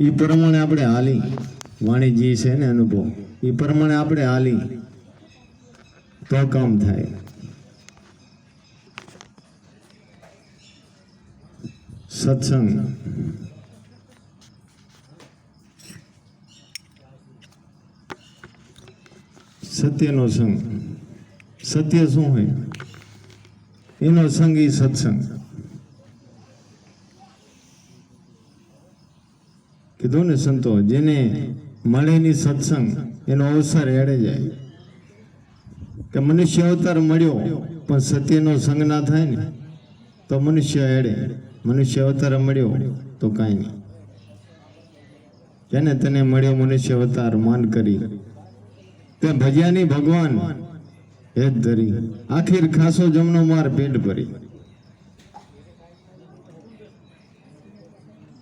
એ પ્રમાણે આપણે હાલી. વાણીજી છે ને અનુભવ. એ પ્રમાણે આપણે હાલી. તો કામ થાય. સત્સંગ. સત્યનો સંગ. સત્ય શું હોય? એનો સંગ એ સત્સંગ. કીધું ને સંતો, જેને મળેની સત્સંગ, એનો અવસર એડે જાય. કે મનુષ્ય અવતાર મળ્યો, પણ સત્યનો સંગ ના થાય ને, તો મનુષ્ય એડે. મનુષ્ય અવતાર મળ્યો, તો કાંઈ નહીં. જેને તને મળ્યો મનુષ્ય અવતાર, માન કરી. તે ભજ્યાની ભગવાન, હેત ધરી. આખીર ખાસો જમનો માર પેટ ભરી.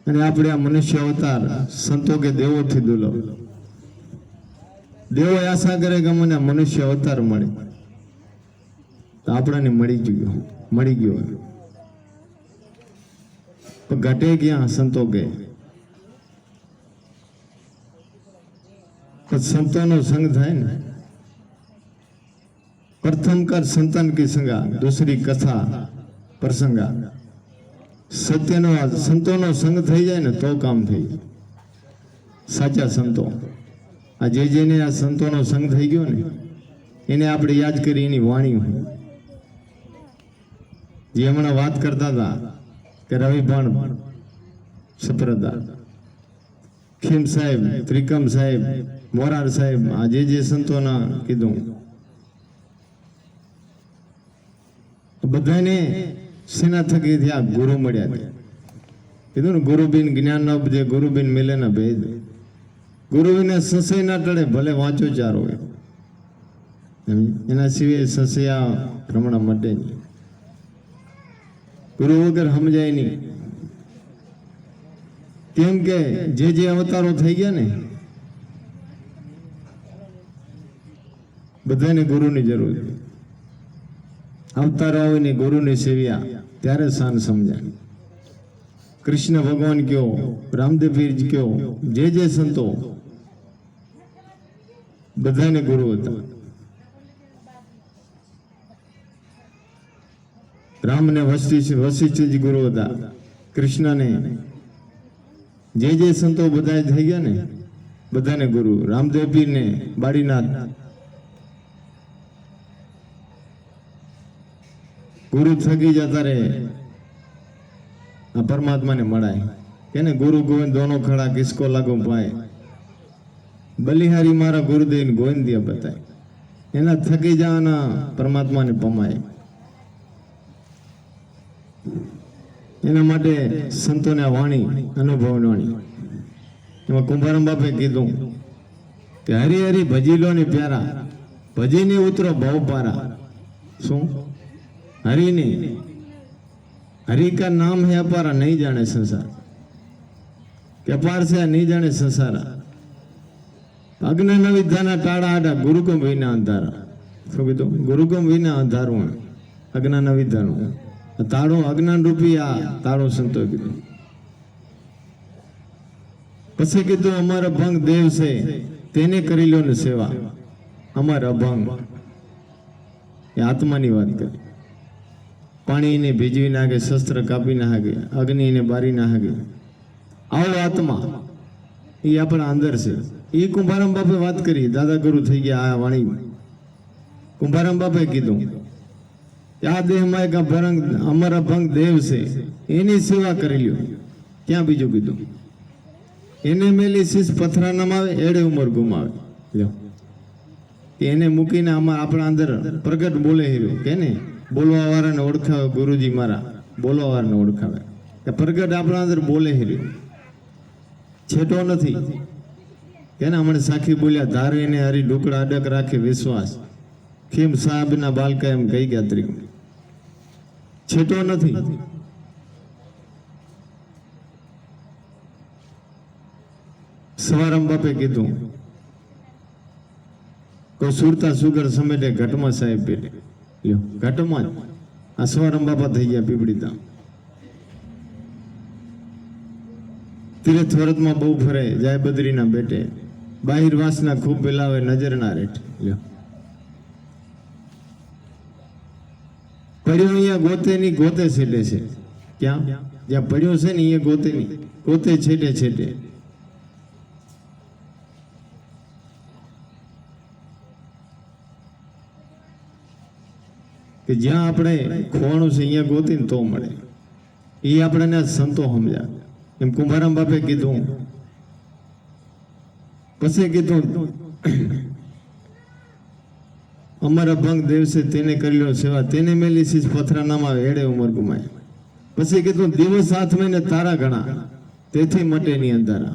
અને આપણે આ મનુષ્ય અવતાર સંતો કે દેવોથી દુલો. દેવો આશા કરે કે મને મનુષ્ય અવતાર મળે. તો આપણને મળી ગયો મળી ગયો. પણ ઘટે ક્યાં સંતો કે સંતોનો સંગ થાય ને. પ્રથમ કર સંતન કી સંગા, દૂસરી કથા પ્રસંગા. સત્યનો સંતોનો સંગ થઈ જાય ને તો કામ થઈ જાય. સાચા સંતો. આ જે જેને આ સંતોનો સંગ થઈ ગયો ને, એને આપણે યાદ કરી એની વાણી હોય. જે હમણાં વાત કરતા હતા કે રવિભાણ સપ્રદા. ખીમ સાહેબ, ત્રિકમ સાહેબ, મોરાર સાહેબ, આ જે જે સંતોના કીધું. બધાને સેના થકી ત્યાં ગુરુ મળ્યા છે કીધું ને, ગુરુબિન જ્ઞાન ન ઉપજે ગુરુબિન મિલે ના ભેદ. ગુરુબિને સસય ના ટળે ભલે વાંચો ચારો હોય એના સિવાય સસયા ભ્રમણા માટે નહીં. ગુરુ વગર સમજાય નહીં. કેમ કે જે જે અવતારો થઈ ગયા ને, બધાને ગુરુની જરૂર છે. અવતારો આવીને ગુરુની સેવ્યા. ત્યારે સાન સમજાય. કૃષ્ણ ભગવાન કયો, રામદેવ કયો, જે જે સંતો બધાને ગુરુ હતા. રામને વશિષ્ઠ વશિષ્ઠજી ગુરુ હતા. કૃષ્ણને જે જે સંતો બધા થઈ ગયા ને, બધાને ગુરુ. રામદેવ પીરને બાળીનાથ ગુરુ થકી જતા રે આ પરમાત્માને મળાય. કે ગુરુ ગોવિંદ દોનો ખડા કિસકો લાગો ભાઈ. બલિહારી મારા ગુરુદેવ ગોવિંદિયા બતાય. એના થકી જવાના પરમાત્માને પમાય. એના માટે સંતોને આ વાણી, અનુભવની વાણી. એમાં કુંભારામ બાપે કીધું કે હરી હરી ભજી લો ને પ્યારા, ભજીની ઉતરો ભાવ પારા. શું? હરી નહીં હરી કા નામ है अपारा नहीं जाने संसार કે અપાર છે આ નહીં જાણે સંસારા અજ્ઞાન વિદ્યાના ટાળા આડા ગુરુકમ વિના અંધારા શું કીધું ગુરુકમ વિના અંધારું અજ્ઞાન વિદ્યાનું તાળો અજ્ઞાન રૂપી આ તાળો સંતો કીધું પછી કીધું અમારા ભંગ દેવ છે તેને કરી લો ને સેવા અમારા અભંગ એ આત્માની વાત કરી પાણીને ભીજવી નાખે, શસ્ત્ર કાપી નાખે, અગ્નિને બારી નાખે. આવો આત્મા. એ આપણા અંદર છે. એ કુંભારામ બાપે વાત કરી. દાદા ગુરુ થઈ ગયા આ વાણી. કુંભારામ બાપે કીધું, આ દેહમાં એક ભરંગ, અમારા ભંગ દેવ છે. એની સેવા કરી લ્યો. ક્યાં બીજું કીધું, એને મેલી શીશ પથરા નમાવે, એડે ઉંમર ગુમાવે. લ્યો. એને મૂકીને આમાં આપણા અંદર પ્રગટ બોલે હીરો. કે ને બોલવા વાળાને ઓળખાવે ગુરુજી મારા. બોલવા વાળાને ઓળખાવે. કે પ્રગટ આપણા અંદર બોલે હીરો છેટો નથી. એના ને સાખી બોલ્યા ધારીને હરી ઢુકડા અડક રાખે વિશ્વાસ. કેમ સાહેબના બાલકા એમ કહી ગયા ત્રિક છેટો નથી. સવારમ બાપે કીધું, કોઈ સુરતા સુગર સમેટે ઘટમાં સાહેબ પેટે. લ્યો ઘટમાં જ. આ સવારામ થઈ ગયા પીપળીતા. તીર્થ વ્રતમાં બહુ ફરે જાય બદ્રીના બેટે. બાહિર વાસના ખૂબ પેલાવે નજર ના રેઠ. લ્યો. પડ્યો અહીંયા ગોતે ની ગોતે છેટે છે. ક્યાં? જ્યાં પડ્યો છે ને ગોતે ની ગોતે છેટે છેટે. કે જ્યાં આપણે ખોવાનું છે, અહીંયા ગોતીને તો મળે. એ આપણને સંતો સમજ્યા. એમ કુંભારામ બાપે કીધું, પછી કીધું, અમારા ભંગ દેવસે તેને કરી લ્યો સેવા તેને મેલી શીશ આવે એડે ઉમર ગુમાય. પછી કીધું, દિવસ હાથ ને તારા ગણા. તેથી મટે ની અંધારા.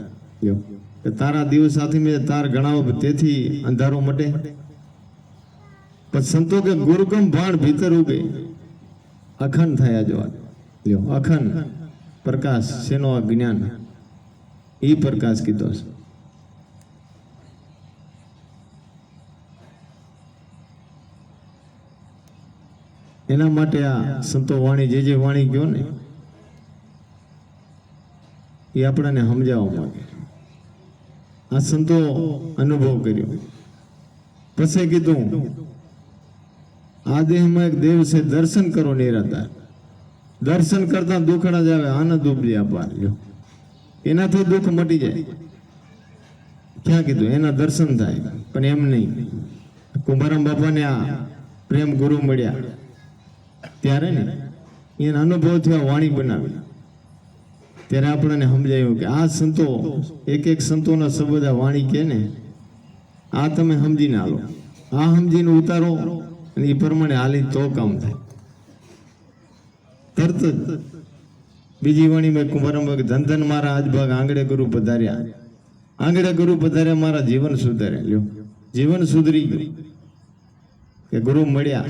તારા દિવસ સાથે મેં તાર ગણાવો તેથી અંધારો મટે. પણ સંતો કે ગુરુકમ ભાણ ભીતર ઉગે. અખંડ થયા જોવા લ્યો, અખંડ પ્રકાશ, શેનો આ જ્ઞાન? એ પ્રકાશ કીધો છે. એના માટે આ સંતો વાણી જે જે વાણી ગયો ને, એ આપણને સમજાવવા માંગે. આ સંતો અનુભવ કર્યો. પછી કીધું આ દેહમાં એક દેવ છે, દર્શન કરો નિરાતા દર્શન કરતા દુખડા જ આવે, આનંદ ઉપજે અપાર લ્યો. એનાથી દુઃખ મટી જાય. ક્યાં કીધું? એના દર્શન થાય, પણ એમ નહીં. કુંભારામ બાપાને આ પ્રેમ ગુરુ મળ્યા. ત્યારે ને, એને અનુભવથી આ વાણી બનાવી. ત્યારે આપણને સમજાયું કે આ સંતો, એક એક સંતોના શબ્દ વાણી કે ને, આ તમે સમજીને આલો આ સમજીને ઉતારો. અને એ પ્રમાણે હાલી તો કામ થાય. બીજી વાણી મેં કે ધન ધનધન મારા આજ ભાગ આંગળે ગુરુ પધાર્યા. આંગળે ગુરુ પધાર્યા, મારા જીવન સુધારે લ્યો. જીવન સુધરી ગયું. કે ગુરુ મળ્યા.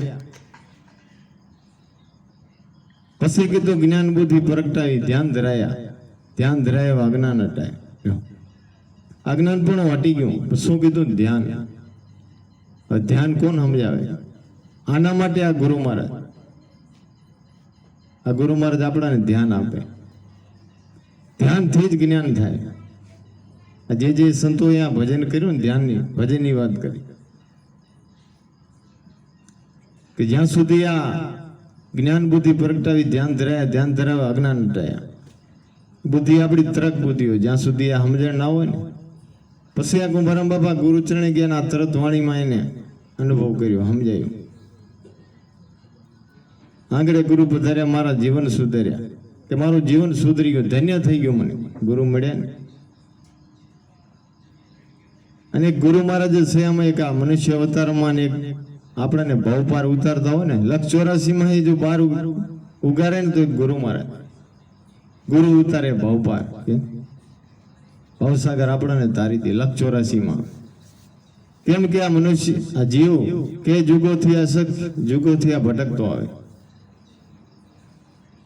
પછી કીધું, જ્ઞાન બુદ્ધિ પ્રગટાવી ધ્યાન ધરાયા. ધ્યાન ધરાયા અજ્ઞાન હટાય. અજ્ઞાન પણ હટી ગયું. શું કીધું? ધ્યાન. ધ્યાન કોણ સમજાવે? આના માટે આ ગુરુ મહારાજ. આ ગુરુ મહારાજ આપણાને ધ્યાન આપે. ધ્યાનથી જ જ્ઞાન થાય. જે જે સંતોએ આ ભજન કર્યું ને ધ્યાનની, ભજનની વાત કરી. કે જ્યાં સુધી આ જ્ઞાન બુદ્ધિ પ્રગટાવી, ધ્યાન ધરાયા, ધ્યાન ધરાવે અજ્ઞાન હટાયા. બુદ્ધિ આપણી તરક બુદ્ધિ હોય જ્યાં સુધી આ સમજણ ના હોય ને. પછી આ કુંભારામ બાપા ગુરુચરણે ગયા આ તરત વાણીમાં એને અનુભવ કર્યો, સમજાયું. આંગળે ગુરુ પધાર્યા, મારા જીવન સુધર્યા. કે મારું જીવન સુધરી ગયું, ધન્ય થઈ ગયું મને. ગુરુ મળ્યા અને ગુરુ મહારાજ છે આમાં એક આ મનુષ્ય અવતારમાં એક આપણને ભાવ પાર ઉતારતા હોય ને લક્ષ ચોરાસીમાં જો ઉ- ઉગારે ને તો ગુરુ મહારાજ. ગુરુ ઉતારે ભાવ પાર ભવસાગર આપણને તારી હતી લક્ષ ચોરાસીમાં. કેમ કે આ મનુષ્ય, આ જીવ, કે જુગોથી આ શક જુગોથી આ ભટકતો આવે.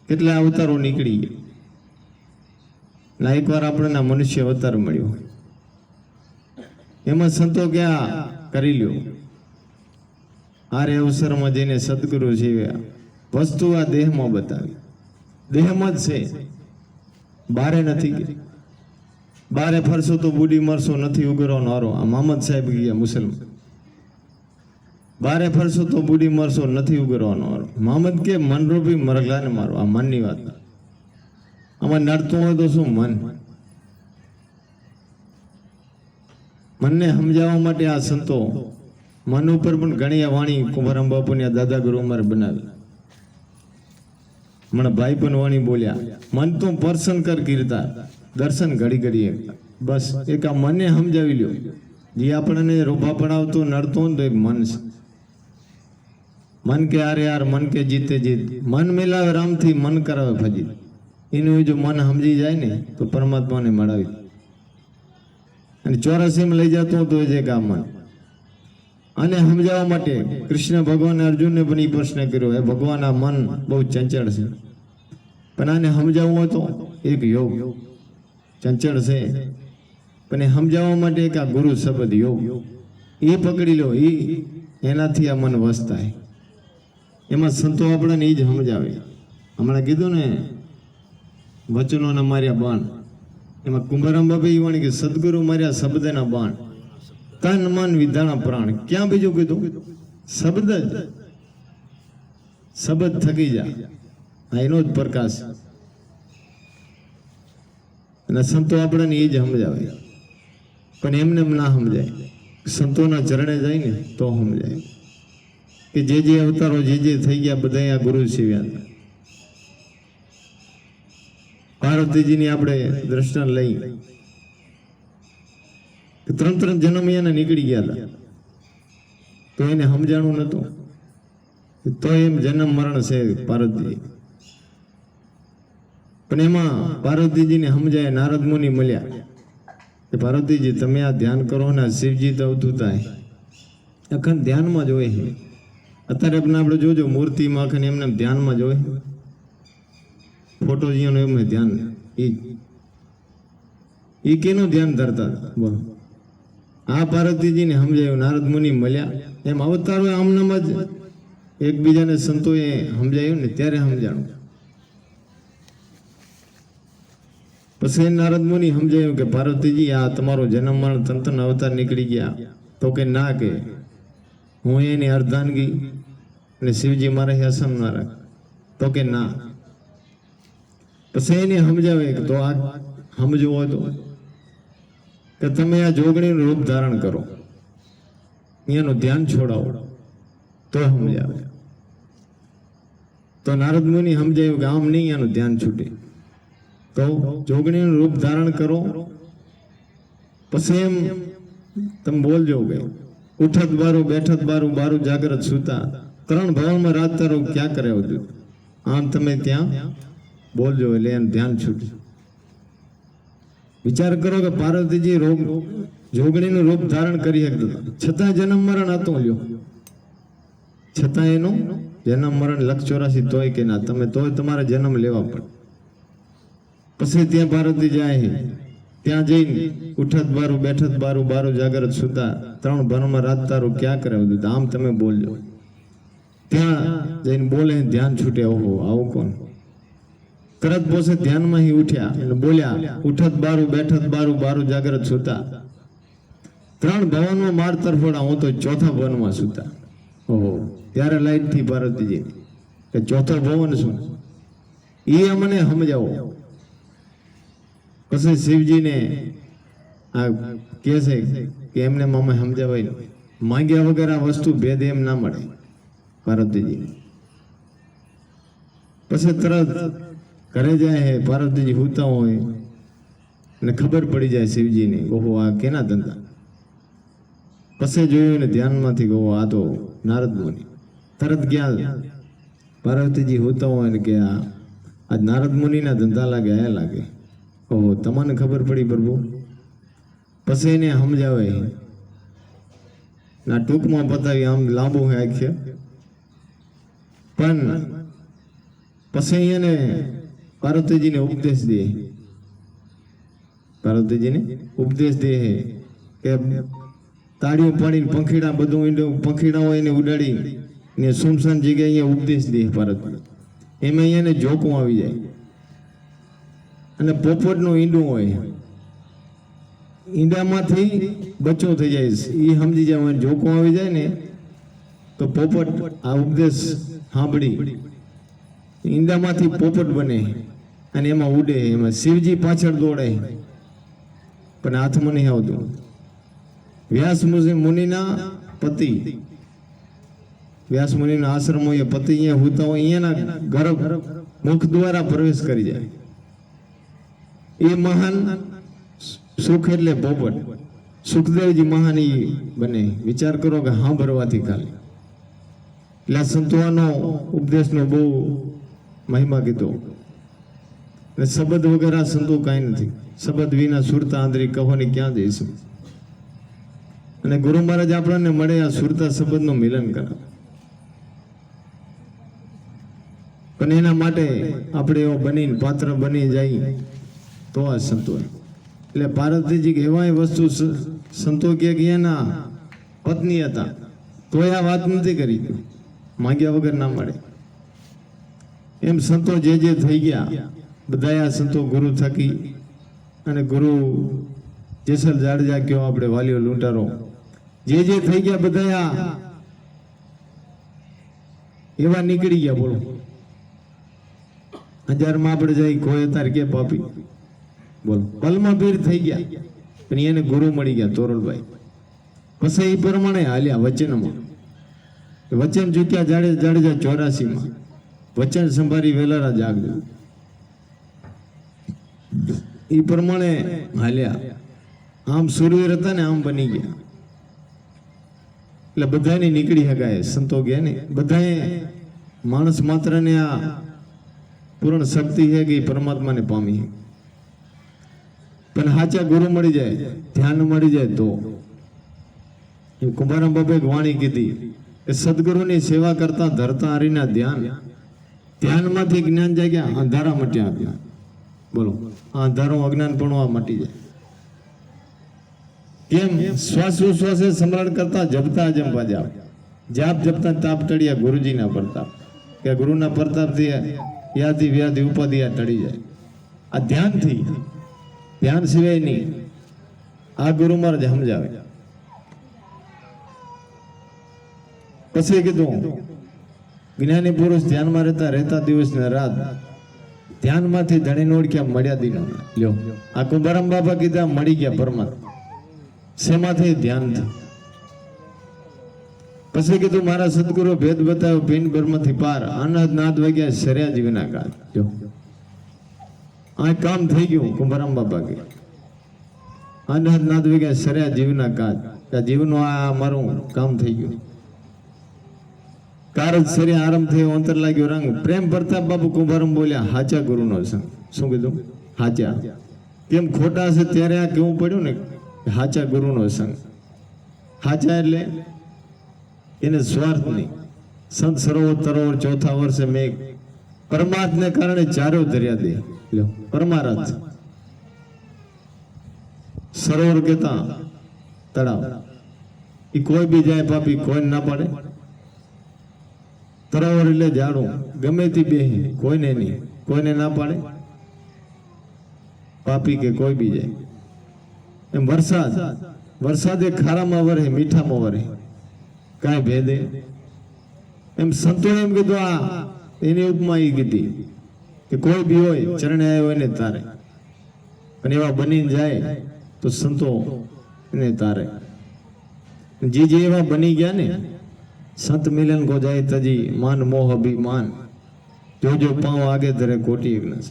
કેટલા અવતારો નીકળી ગયા. ના એકવાર આપણને મનુષ્ય અવતાર મળ્યો એમાં સંતો ક્યાં કરી લ્યો? આરે અવસરમાં જઈને સદગુરુ જીવ્યા વસ્તુ આ દેહમાં બતાવી. દેહમાં જ છે. બારે નથી. બારે ફરશો તો બુડી મરશો નથી ઉગરવાનો હારો. આ મોહમ્મદ સાહેબ ગયા મુસલમાન. બારે ફરશો તો બુડી મરશો, નથી ઉગરવાનો હારો મોહમ્મદ કે મનરૂપી મરઘલાને મારો આ મનની વાત આમાં નડતું હોય તો શું મન? મનને સમજાવવા માટે આ સંતો મન ઉપર પણ ઘણી આ વાણી કુંભારામ બાપુની દાદા ગુરુ અમારે બનાવી. હમણાં ભાઈ પણ વાણી બોલ્યા, મન તો પર્સન કર કીર્તા દર્શન ઘડી ઘડી એક બસ, એક આ મને સમજાવી લ્યો. જે આપણને રોભા પડાવતો, નડતો ને તો એક મન છે. મન કે આરે યાર મન કે જીતે જીત. મન મિલાવે, રામથી મન કરાવે ફજીત એનું જો મન સમજી જાય ને, તો પરમાત્માને મળાવી. અને ચોરાસીમાં લઈ જતો હતો એ જે કામ મન. અને સમજાવવા માટે કૃષ્ણ ભગવાન અર્જુનને પણ એ પ્રશ્ન કર્યો, હે ભગવાન, આ મન બહુ ચંચળ છે. પણ આને સમજાવવું હતો એક યોગ. ચંચળ છે. પણ એ સમજાવવા માટે એક આ ગુરુ શબ્દ યોગ. એ પકડી લો એ એનાથી આ મન વસ થાય એમાં સંતો આપણને એ જ સમજાવે. હમણાં કીધું ને વચનોના માર્યા બાણ. એમાં કુંભારામ બાબા એ વાણી કે સદગુરુ માર્યા શબ્દના બાણ. તન, મન વિધાણા પ્રાણ. ક્યાં બીજું કીધું? શબ્દ જ. શબ્દ થકી જા. આ એનો જ પ્રકાશ. અને સંતો આપણને એ જ સમજાવે. પણ એમને એમ ના સમજાય. સંતોના ચરણે જાય ને, તો સમજાય. કે જે જે અવતારો જે જે થઈ ગયા બધા આ ગુરુ શિવ્યા. પાર્વતીજીની આપણે દ્રષ્ટા લઈ. ત્રણ ત્રણ જન્મ એને નીકળી ગયા હતા. તો એને સમજાણું નતું. તો એમ જન્મ મરણ છે પાર્વતીજી પણ એમાં પાર્વતીજીને સમજાય, નારદ મુનિ મળ્યા. કે પાર્વતીજી, તમે આ ધ્યાન કરો ને શિવજી તો અવધૂત અખંડ ધ્યાનમાં જ હોય અત્યારે પણ આપણે જોજો મૂર્તિમાં અખંડ એમને ધ્યાનમાં જોઈ ફોટો જીઓનું એમને ધ્યાન. એ એ કેનું ધ્યાન ધરતા? બોલો. આ પાર્વતીજીને સમજાયું, નારદ મુનિ મળ્યા. એમ અવતારો આમનામાં જ. એકબીજાને સંતોએ સમજાયું ને ત્યારે સમજાણું. પછી નારદ મુનિ સમજાયું કે પાર્વતીજી, આ તમારો જન્મ મરણ તંત્ર અવતાર નીકળી ગયા. તો કે ના કે. હું એની અર્ધાંગી અને શિવજી મારે હસમ ના રાખ તો કે ના. પછી એને સમજાવે તો આ સમજવું હોય તો. કે તમે આ જોગણીનું રૂપ ધારણ કરો. અહીંયાનું ધ્યાન છોડાવો. તો સમજાવે. તો નારદ મુનિ સમજાયું કે આમ નહીં એનું ધ્યાન છૂટે. તો જોગણીનું રૂપ ધારણ કરો. પછી એમ તમે બોલજો કે ઉઠત બારું, બેઠત બારું બારું જાગ્રત સુતા. ત્રણ ભવનમાં રાત તારું ક્યાં કરે આવજો આમ તમે ત્યાં બોલજો, એટલે એને ધ્યાન છૂટજો વિચાર કરો કે પાર્વતીજી રોગ, જોગણીનું રૂપ ધારણ કરી શકતા. છતાં જન્મ મરણ હતો લ્યો. છતાં એનું જન્મ મરણ લક્ષ ચોરાસી તોય કે ના. તમે તોય તમારે જન્મ લેવા પડે. પછી ત્યાં પાર્વતી જાય. ત્યાં જઈને ઉઠત બારું, બેઠત બારું બારું જાગ્રત સુતા ત્રણ ભરમાં રાત તારું ક્યાં કરે બધું આમ તમે બોલજો ત્યાં જઈને બોલે, ધ્યાન છૂટે, ઓહો, આવું કોણ? તરત પોસે ધ્યાનમાં હી ઉઠ્યા અને બોલ્યા, ઉઠત બારું, બેઠત બારું બારું જાગૃત સુતા. ત્રણ ભવનમાં માર તરફોડા હું તો ચોથા ભવનમાં સુતા. ઓહો, ત્યારે લાઈટથી પાર્વતીજી કે ચોથો ભવન શું? એ અમને સમજાવો. પછી શિવજીને આ કહે છે કે એમને મામા સમજાવાય, માંગ્યા વગર આ વસ્તુ ભેદ એમ ના મળે. પાર્વતીજી પછી તરત ઘરે જાય હે, પાર્વતીજી હુતા હોય અને ખબર પડી જાય શિવજીને, ઓહો, આ કેના ધંધા? પછી જોયું ને ધ્યાનમાંથી કહો આ તો નારદ મુનિ. તરત ગયા પાર્વતીજી હોતા હોય ને કે આ આ નારદ મુનિના ધંધા લાગે આ લાગે. ઓહો તમને ખબર પડી પ્રભુ? પછી એને સમજાવે. ના, ટૂંકમાં બતાવી, આમ લાંબુ છે આખ્ય પણ પછી એને પાર્વતીજીને ઉપદેશ દે. પાર્વતીજીને ઉપદેશ દે કે તાળીઓ પાડીને પંખીડા બધું ઈંડું પંખીડા હોય એને ઉડાડી ને સુમસાન જગ્યાએ ઉપદેશ દે પાર્વતી. એમાં અહીંયાને જોકું આવી જાય. અને પોપટનું ઈંડું હોય. ઈંડામાંથી બચ્ચો થઈ જાય. એ સમજી જાય જોકો આવી જાય ને, તો પોપટ આ ઉપદેશ સાંભળી. ઈંડામાંથી પોપટ બને અને એમાં ઉડે, એમાં શિવજી પાછળ દોડે. પણ હાથમાં નહીં આવતું. વ્યાસ મુનિ મુનિના પતિ. વ્યાસ મુનિના આશ્રમો એ પતિ અહીંયા હોતા હોય, અહીંયાના ગર્ભ મુખ દ્વારા પ્રવેશ કરી જાય. એ મહાન સુખ એટલે પોપટ સુખદેવજી મહાન એ બને. વિચાર કરો કે હા ભરવાથી ખાલી એટલે આ સંતવાનો ઉપદેશનો બહુ મહિમા કીધો. ને શબ્દ વગર સંતો કાંઈ નથી. શબ્દ વિના સુરતા આંતરિક કહોની ક્યાં જઈશું? અને ગુરુ મહારાજ આપણને મળે આ સુરતા શબ્દનું મિલન કરે. પણ એના માટે આપણે એવો બની પાત્ર બની જાય. તો આ સંતો એટલે પાર્વતીજી એવાય વસ્તુ સંતો કે એના પત્ની હતા, તોય આ વાત નથી કરી. માંગ્યા વગર ના મળે. એમ સંતો જે જે થઈ ગયા બધા આ સંતો ગુરુ થકી અને ગુરુ જેસલ જાડેજા કયો આપણે વાલીઓ લૂંટારો. જે જે થઈ ગયા બધા એવા નીકળી ગયા બોલો. હજારમાં આપણે જઈ કોઈ અત્યારે કે પાપી. બોલો. પલમાં પીર થઈ ગયા, પણ એને ગુરુ મળી ગયા તોરલભાઈ પછી એ પ્રમાણે હાલ્યા વચનમાં. વચન ચૂક્યા જાડે જાડેજા ચોરાસીમાં. વચન સંભાળી વેલારા જાગ્યું એ પ્રમાણે હાલ્યા. આમ સુરવીર હતા ને આમ બની ગયા. એટલે બધાને નીકળી શકાય સંતો ગયા ને. બધાએ માણસ માત્રને આ પૂર્ણ શક્તિ છે કે પરમાત્માને પામી પણ સાચા ગુરુ મળી જાય, ધ્યાન મળી જાય તો. કુંભારામ બાપે વાણી કીધી કે સદગુરુની સેવા કરતા ધરતા હરીના ધ્યાન. ધ્યાનમાંથી જ્ઞાન જાગ્યા અંધારા મટ્યા જ્ઞાન બોલો, અંધારું અજ્ઞાન પણ આ મટી જાય. કેમ? શ્વાસ ઉશ્વાસે સમરણ કરતા જપતા જંપા જાપ જાપ જપતા તાપ ટળ્યા ગુરુજીના પ્રતાપ. કે ગુરુના પ્રતાપથી યાદી વ્યાધિ ઉપાધિ આ ટળી જાય. આ ધ્યાનથી ધ્યાન સિવાયની આ ગુરુ મહારાજ સમજાવે. પછી કીધું, જ્ઞાની પુરુષ ધ્યાનમાં રહેતા રહેતા દિવસ ને રાત ધ્યાનમાંથી ધણી નોડ ક્યાં મળ્યા દીનો. લ્યો. આ કુંભારામ બાપા કીધા, મળી ગયા પરમાત્મા. શેમાંથી? ધ્યાનથી પછી કીધું, મારા સદગુરુ ભેદ બતાવ્યો પિંડમાંથી પાર. અનાદ નાદ વાગ્યા, શર્યા જીવના કાળ જો આ કામ થઈ ગયું કુંભારામ બાપા કે અનાદ નાદવી કે સર્યા જીવના કાજ. કે જીવનું આ મારું કામ થઈ ગયું. કારજ સર્યા આરંભ થયો, અંતર લાગ્યો રંગ. પ્રેમ પ્રતાપ બાપુ કુંભારમ બોલ્યા, હાચા ગુરુનો સંગ શું કીધું? હાચા. કેમ ખોટા છે ત્યારે આ કેવું પડ્યું ને? હાચા ગુરુનો સંગ હાચા એટલે એને સ્વાર્થ નહીં. સંત સરોવર તરોવર ચોથા વર્ષે મેઘ પરમાર્થને કારણે ચારો દરિયા દે. પરમારથ સરોવર કેતા તળાવ. એ કોઈ બી જાય પાપી, કોઈ ના પાડે. તરાવર એટલે જાણું ગમે તે બે કોઈને નહીં, કોઈને ના પાડે. પાપી કે કોઈ બી જાય. એમ વરસાદ વરસાદ એ ખારામાં વરે, મીઠામાં વરે. કાંઈ ભેદે. એમ સંતો એમ કીધું, આ, એની ઉપમા એ કીધી. કે કોઈ બી હોય ચરણે આવ્યો એને તારે. અને એવા બનીને જાય તો સંતો એને તારે. જે જે એવા બની ગયા ને સંત મિલન કો જાય તજી માન મોહ અભિમાન. જો જો પાવ આગે ધરે કોટી એકનસ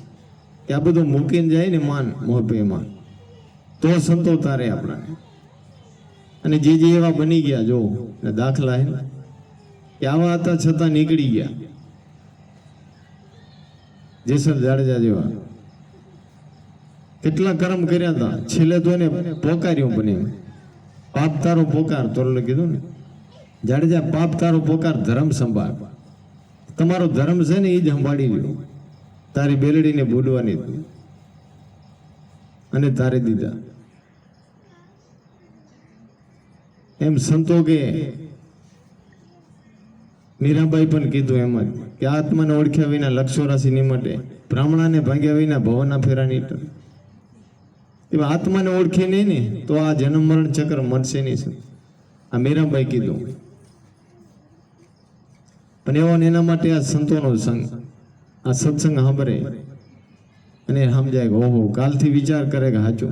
કે આ બધું મૂકીને જાય ને માન મોહ અભિમાન. તો સંતો તારે આપણાને. અને જે જે એવા બની ગયા જો દાખલા હે કે આવા હતા છતાં નીકળી ગયા. જેસલ જાડેજા જેવા. કેટલા કર્મ કર્યા હતા. છેલ્લે તો એને પોકાર્યું બને પાપ તારો પોકાર તોરલે કીધું ને. જાડેજા, પાપ તારો પોકાર, ધર્મ સંભાળ. તમારો ધર્મ છે ને એ જ સંભાળી લ્યો. તારી બેલડીને ભૂલવાની. અને તારે દીધા. એમ સંતો કે, મીરાબાઈ પણ કીધું એમ જ. કે આત્માને ઓળખ્યા વિના લક્ષોરાશી નિમટે બ્રાહ્મણાને ભાગ્યા વિના ભવના ફેરા નીટ એવા આત્માને ઓળખે નહીં ને, તો આ જન્મ મરણ ચક્ર મળશે નહીં શું? આ મીરાબાઈ કીધું. પણ એવો એના માટે આ સંતોનો સંગ, આ સત્સંગ સાંભળે. અને સમજાય કે ઓહો, કાલથી વિચાર કરે કે હાચો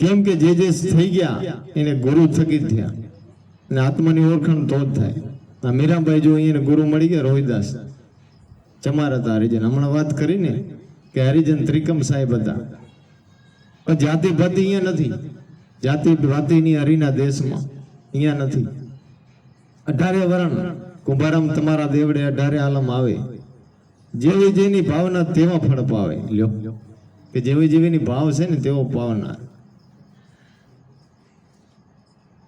કેમ કે જે જે થઈ ગયા, એને ગુરુ થકી થયા. અને આત્માની ઓળખાણ તો જ થાય. મીરાબાઈ જો અહીંયા ગુરુ મળી ગયા, રોહિદાસ. ચમાર હતા હરિજન. હમણાં વાત કરીને કે હરિજન ત્રિકમ સાહેબ હતા. પણ જાતિ ભાતિ અહીંયા નથી. જાતિ ભાતિની હરિના દેશમાં અહીંયા નથી. અઢારે વરણ કુંભારામ તમારા દેવડે અઢારે આલમ આવે. જેવી જેની ભાવના તેવા ફળ પાવે. લ્યો. કે જેવી જેવીની ભાવ છે ને તેવો પાવનાર.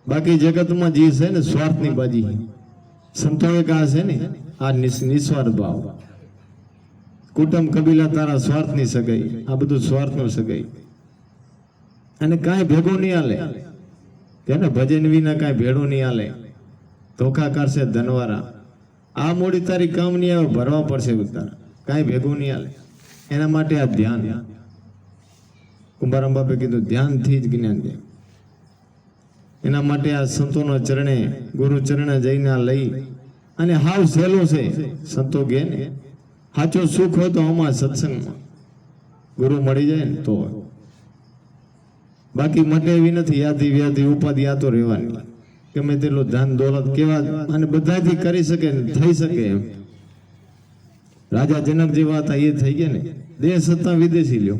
બાકી જગતમાં જે છે ને સ્વાર્થની બાજી. સંતો એક છે ને, આ નિસ- નિસ્વાર્થ ભાવ. કુટુંબ કબીલા તારા સ્વાર્થની સગાઈ, આ બધું સ્વાર્થનું સગાઈ. અને કાંઈ ભેગું નહીં આલે તેને ભજન વિના કાંઈ ભેડું નહીં આલે ધોખા કરશે ધનવારા. આ મોડી તારી કામ નહીં આવે ભરવા પડશે તારા કાંઈ ભેગું નહીં આલે એના માટે આ ધ્યાન. કુંભારામ બાપે કીધું, ધ્યાનથી જ જ્ઞાન દે. એના માટે આ સંતોના ચરણે, ગુરુ ચરણે જઈને લઈ અને હાવ સહેલો છે સંતો કે ને સાચો સુખ હોય તો આમાં સત્સંગમાં. ગુરુ મળી જાય ને તો બાકી મટે એવી નથી યાદી વ્યાધિ, ઉપાધિ, આ તો રહેવાની. ગમે તેટલું ધન દોલત કેવા અને બધાથી કરી શકે થઈ શકે એમ. રાજા જનક જેવા હતા, એ થઈ ગયા ને. દેહ સત્તા વિદેશી લ્યો.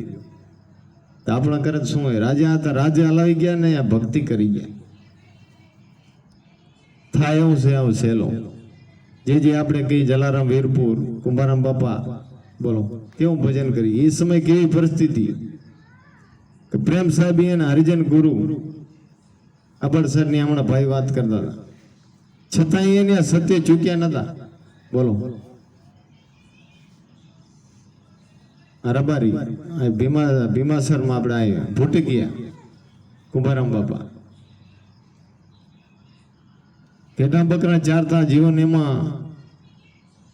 આપણા કરે શું હોય? રાજા હતા, રાજા હલાવી ગયા ને, આ ભક્તિ કરી ગયા. એવું છે આવું સેલો જે જે આપણે કહીએ જલારામ વીરપુર, કુંભારામ બાપા, બોલો, કેવું ભજન કરી એ સમય કેવી પરિસ્થિતિ? કે પ્રેમ સાહેબ અને હરિજન ગુરુ અબડ સરની હમણાં ભાઈ વાત કરતા હતા. છતાં એને સત્ય ચૂક્યા નતા. બોલો. આ રબારી, આ ભીમા, ભીમાસરમાં આપણે આવ્યા ભૂટકીયા કુંભારામ બાપા. ઘેટા બકરા ચારતા જીવન એમાં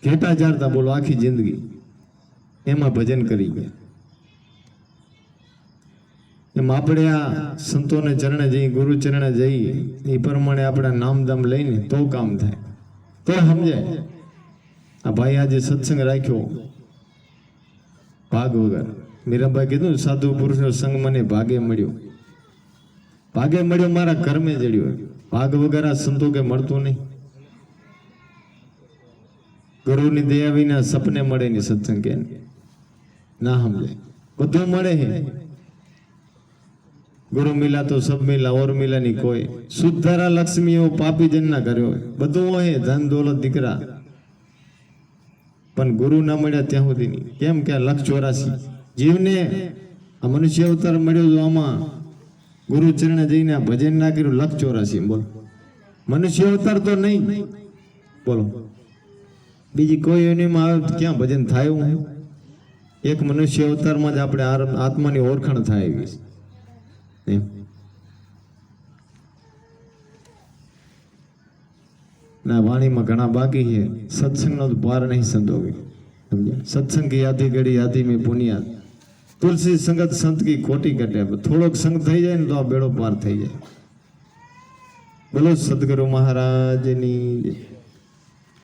ઘેટા ચારતા બોલો, આખી જિંદગી એમાં ભજન કરી ગયા. એમ આપણે આ સંતોને ચરણે જઈ, ગુરુ ચરણે જઈ, એ પ્રમાણે આપણે નામધામ લઈને તો કામ થાય. તો સમજાય. આ ભાઈ આજે સત્સંગ રાખ્યો. ભાગ વગર. મીરાબાઈ કીધું, સાધુ પુરુષનો સંગ મને ભાગે મળ્યો. ભાગે મળ્યો, મારા કર્મે જડ્યો. ભાગ વગર સંતો કે મળતું નહીં. ગુરુની દયા વિના સપને મળે નહીં સત્સંગ કે ના સમજાય બધું મળે હે. ગુરુ મિલા તો સબ મિલા, ઓર મિલા ની કોઈ. સુધારા લક્ષ્મી એવો પાપી જન ના કર્યો બધું હોય ધન, દોલત, દીકરા. પણ ગુરુ ના મળ્યા ત્યાં સુધી કેમ કે લક્ષ ચોરાસી. જીવને આ મનુષ્ય અવતાર મળ્યો જો આમાં ગુરુ ચરણે જઈને ભજન ના કર્યું, લખ ચોરાસી બોલો. મનુષ્ય અવતાર તો નહીં. બોલો. બીજી કોઈ એનીમાં આવે ક્યાં ભજન થાય હું એક મનુષ્ય અવતારમાં જ આપણે આત્માની ઓળખાણ થાય એવી ના, વાણીમાં ઘણા બાકી છે. સત્સંગનો તો પાર નહીં સંતોગી. સમજ્યા? સત્સંગ યાદી ઘડી યાદી મેં પુનિયાદ તુલસી સંગત સંત કી ખોટી કટે થોડોક સંગ થઈ જાય ને તો આ બેડો પાર થઈ જાય બોલો સદગુરુ મહારાજની જય.